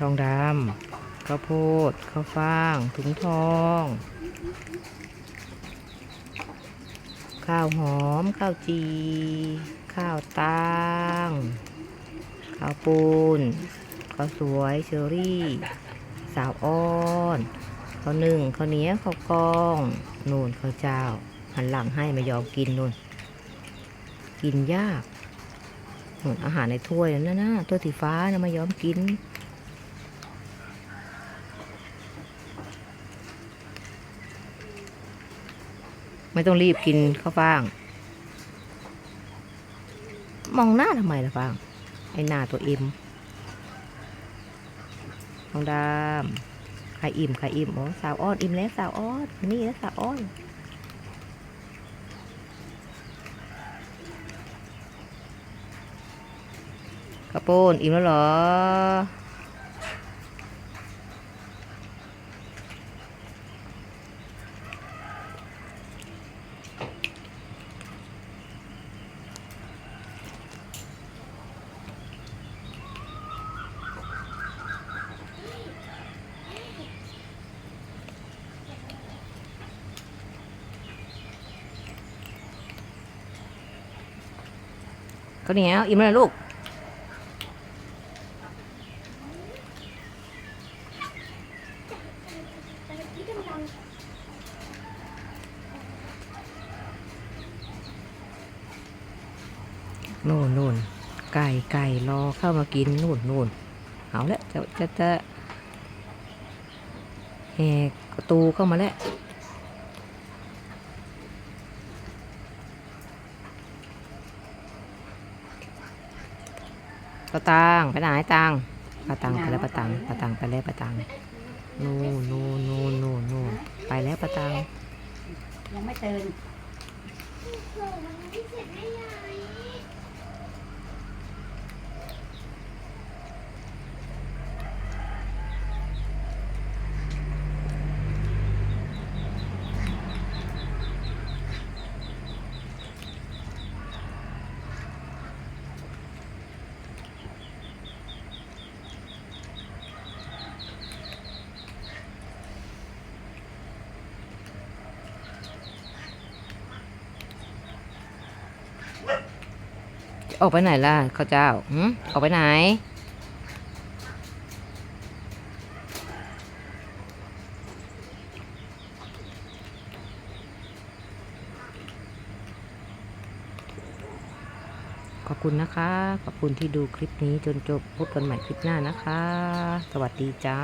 ทองดำข้าวโพดข้าวฟ่าง ถุงทอง ข้าวหอม ข้าวจี ข้าวตังข้าวปูนข้าวสวยเชอรี่ สาวอ้อนข้าวหนึ่งข้าวเหนียวข้าวกองนูนข้าวเจ้า หันหลังให้ไม่ยอมกินนูนกินยากนูนอาหารในถ้วยนั่นนะถ้วยสีฟ้านะไม่ยอมกิน ไม่ต้องรีบกินข้าวฟ่าง มองหน้าทำไมล่ะฟ่าง ไอหน้าตัวเอ็มทองดำใครอิ่มใครอิ่มโอ้สาวอ้อนอิ่มแล้วสาวอ้อนนี่แล้วสาวอ้อนกระโปนอิ่มแล้วเหรอ ก็เหนียวอิ่มแล้วลูกนู่นนู่นไก่ไก่รอเข้ามากินนู่นนู่นเอาละจะจะจะแหกประตูเข้ามาแล้ว ปะตังไปไหนตังปะตังไปแล้วปะตังปะตังไปแล้วปะตังนู่นนู่นนู่นนู่นนู่นไปแล้วปะตังยังไม่ตื่น ออกไปไหนล่ะข้าเจ้าหืมออกไปไหน ขอบคุณนะคะ ขอบคุณที่ดูคลิปนี้จนจบพบกันใหม่คลิปหน้านะคะ สวัสดีจ้า